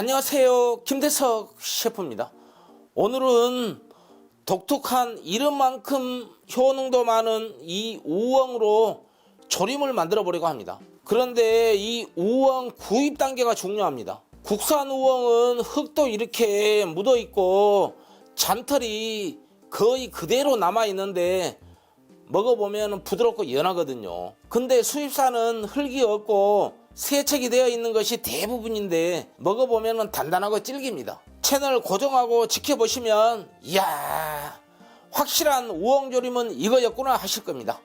안녕하세요. 김대석 셰프입니다. 오늘은 독특한 이름만큼 효능도 많은 이 우엉으로 조림을 만들어 보려고 합니다. 그런데 이 우엉 구입 단계가 중요합니다. 국산 우엉은 흙도 이렇게 묻어 있고 잔털이 거의 그대로 남아 있는데 먹어보면 부드럽고 연하거든요. 근데 수입산은 흙이 없고 세척이 되어 있는 것이 대부분인데 먹어보면 단단하고 질깁니다. 채널 고정하고 지켜보시면 이야 확실한 우엉조림은 이거였구나 하실 겁니다.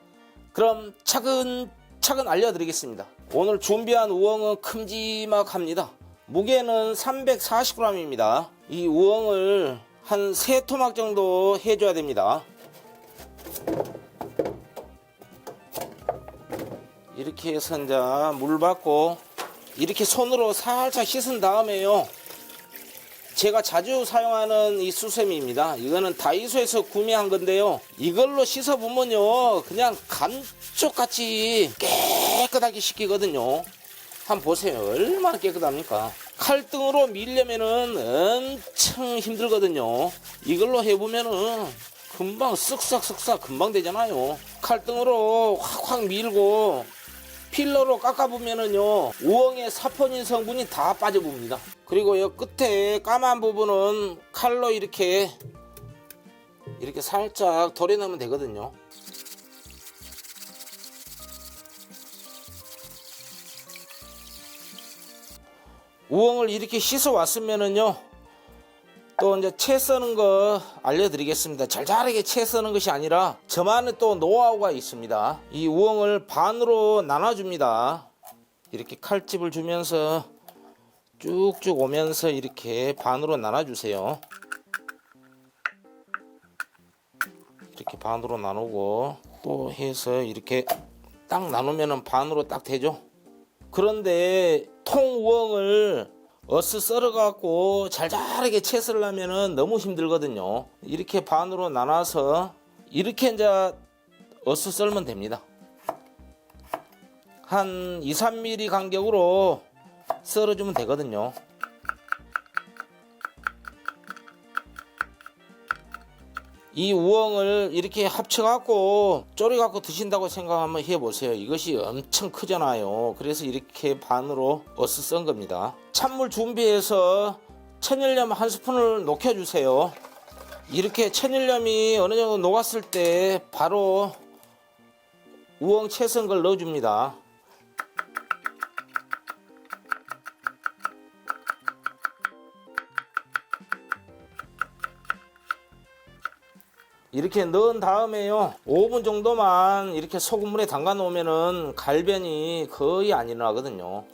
그럼 차근차근 알려드리겠습니다. 오늘 준비한 우엉은 큼지막합니다. 무게는 340g입니다. 이 우엉을 한 3토막 정도 해줘야 됩니다. 이렇게 해서 이제 물 받고 이렇게 손으로 살짝 씻은 다음에요. 제가 자주 사용하는 이 수세미입니다. 이거는 다이소에서 구매한 건데요. 이걸로 씻어보면요. 그냥 감쪽같이 깨끗하게 씻기거든요. 한번 보세요. 얼마나 깨끗합니까? 칼등으로 밀려면은 엄청 힘들거든요. 이걸로 해보면은 금방 쓱싹쓱싹 금방 되잖아요. 칼등으로 확확 밀고 필러로 깎아보면은요 우엉의 사포닌 성분이 다 빠져봅니다. 그리고 이 끝에 까만 부분은 칼로 이렇게 이렇게 살짝 도려내면 되거든요. 우엉을 이렇게 씻어 왔으면은요 또 이제 채 써는 거 알려드리겠습니다. 잘잘하게 채 써는 것이 아니라 저만의 또 노하우가 있습니다. 이 우엉을 반으로 나눠줍니다. 이렇게 칼집을 주면서 쭉쭉 오면서 이렇게 반으로 나눠주세요. 이렇게 반으로 나누고 또 해서 이렇게 딱 나누면 반으로 딱 되죠. 그런데 통우엉을 어스 썰어갖고 잘잘하게 채 썰려면은 너무 힘들거든요. 이렇게 반으로 나눠서 이렇게 이제 어스 썰면 됩니다. 한 2, 3mm 간격으로 썰어주면 되거든요. 이 우엉을 이렇게 합쳐갖고 졸여갖고 드신다고 생각 한번 해보세요. 이것이 엄청 크잖아요. 그래서 이렇게 반으로 어스 썬 겁니다. 찬물 준비해서 천일염 한 스푼을 녹여주세요. 이렇게 천일염이 어느 정도 녹았을 때 바로 우엉 채썬 걸 넣어줍니다. 이렇게 넣은 다음에요. 5분 정도만 이렇게 소금물에 담가 놓으면은 갈변이 거의 안 일어나거든요.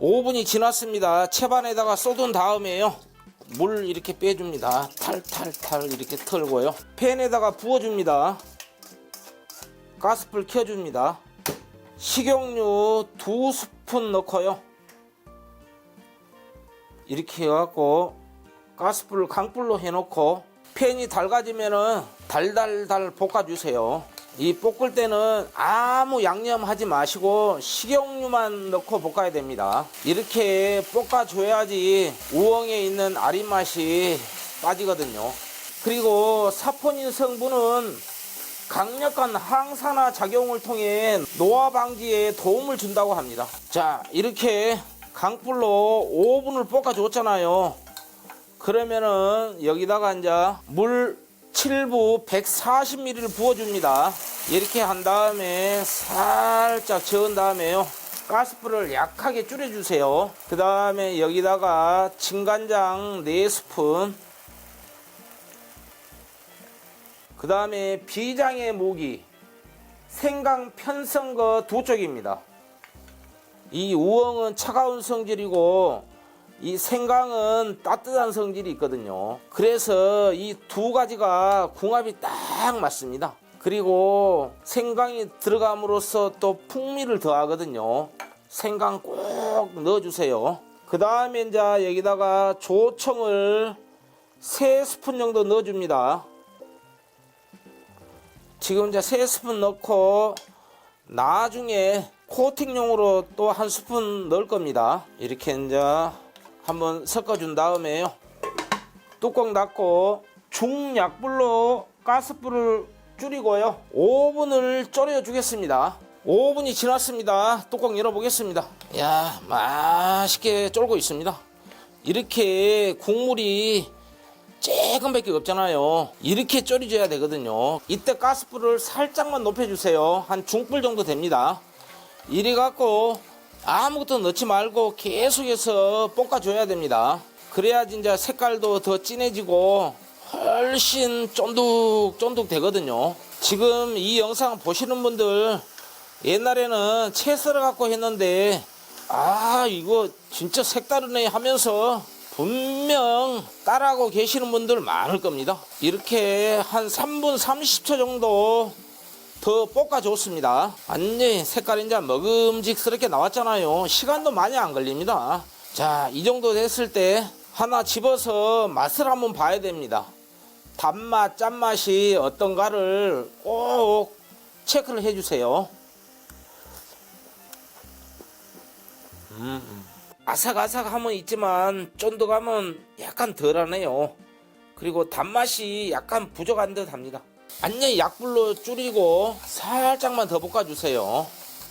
5분이 지났습니다. 채반에다가 쏟은 다음에요. 물 이렇게 빼줍니다. 탈탈탈 이렇게 털고요. 팬에다가 부어줍니다. 가스불 켜줍니다. 식용유 두 스푼 넣고요. 이렇게 해갖고 가스불을 강불로 해놓고 팬이 달가지면은 달달달 볶아주세요. 이 볶을 때는 아무 양념 하지 마시고 식용유만 넣고 볶아야 됩니다. 이렇게 볶아줘야지 우엉에 있는 아린 맛이 빠지거든요. 그리고 사포닌 성분은 강력한 항산화 작용을 통해 노화 방지에 도움을 준다고 합니다. 자, 이렇게 강불로 5분을 볶아줬잖아요. 그러면은 여기다가 이제 물 7부 140ml를 부어줍니다. 이렇게 한 다음에 살짝 저은 다음에요. 가스불을 약하게 줄여주세요. 그 다음에 여기다가 진간장 4스푼 그 다음에 비장의 모기 생강 편성거 두 쪽입니다. 이 우엉은 차가운 성질이고 이 생강은 따뜻한 성질이 있거든요. 그래서 이 두 가지가 궁합이 딱 맞습니다. 그리고 생강이 들어감으로써 또 풍미를 더하거든요. 생강 꼭 넣어주세요. 그 다음에 이제 여기다가 조청을 3스푼 정도 넣어줍니다. 지금 이제 3스푼 넣고 나중에 코팅용으로 또 한 스푼 넣을 겁니다. 이렇게 이제 한번 섞어준 다음에요. 뚜껑 닫고 중약불로 가스불을 줄이고요. 5분을 졸여 주겠습니다. 5분이 지났습니다. 뚜껑 열어보겠습니다. 야 맛있게 쫄고 있습니다. 이렇게 국물이 조금밖에 없잖아요. 이렇게 졸여줘야 되거든요. 이때 가스불을 살짝만 높여주세요. 한 중불 정도 됩니다. 이래 갖고 아무것도 넣지 말고 계속해서 볶아줘야 됩니다. 그래야지 이제 색깔도 더 진해지고 훨씬 쫀득쫀득 되거든요. 지금 이 영상 보시는 분들 옛날에는 채 썰어 갖고 했는데 아 이거 진짜 색다르네 하면서 분명 따라하고 계시는 분들 많을 겁니다. 이렇게 한 3분 30초 정도 더 볶아줬습니다. 완전히 색깔이 이제 먹음직스럽게 나왔잖아요. 시간도 많이 안 걸립니다. 자, 이 정도 됐을 때 하나 집어서 맛을 한번 봐야 됩니다. 단맛, 짠맛이 어떤가를 꼭 체크를 해주세요. 음, 아삭아삭함은 있지만 쫀득함은 약간 덜하네요. 그리고 단맛이 약간 부족한 듯 합니다. 완전히 약불로 줄이고 살짝만 더 볶아주세요.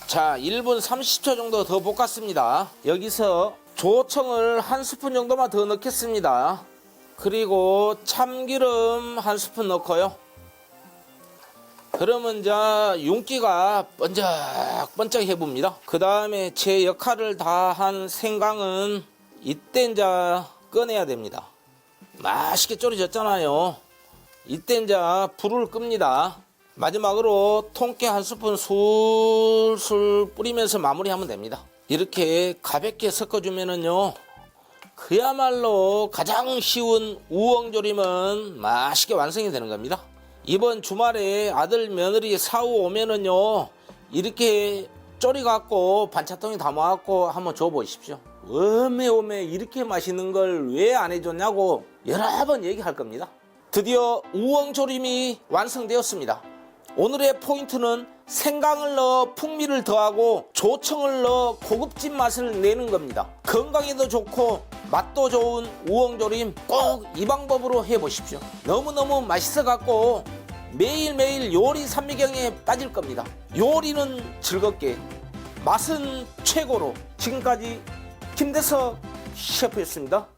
자, 1분 30초 정도 더 볶았습니다. 여기서 조청을 한 스푼 정도만 더 넣겠습니다. 그리고 참기름 한 스푼 넣고요. 그러면 이제 윤기가 번쩍번쩍 해봅니다. 그 다음에 제 역할을 다 한 생강은 이때 이제 꺼내야 됩니다. 맛있게 졸여졌잖아요. 이때 이제 불을 끕니다. 마지막으로 통깨 한 스푼 술술 뿌리면서 마무리하면 됩니다. 이렇게 가볍게 섞어주면은요. 그야말로 가장 쉬운 우엉조림은 맛있게 완성이 되는 겁니다. 이번 주말에 아들 며느리 사후 오면은요 이렇게 졸여갖고 반찬통에 담아갖고 한번 줘보십시오. 어메 오메 이렇게 맛있는 걸 왜 안 해줬냐고 여러 번 얘기할 겁니다. 드디어 우엉조림이 완성되었습니다. 오늘의 포인트는 생강을 넣어 풍미를 더하고 조청을 넣어 고급진 맛을 내는 겁니다. 건강에도 좋고 맛도 좋은 우엉조림 꼭 이 방법으로 해보십시오. 너무너무 맛있어 갖고 매일매일 요리 산미경에 빠질 겁니다. 요리는 즐겁게, 맛은 최고로. 지금까지 김대석 셰프였습니다.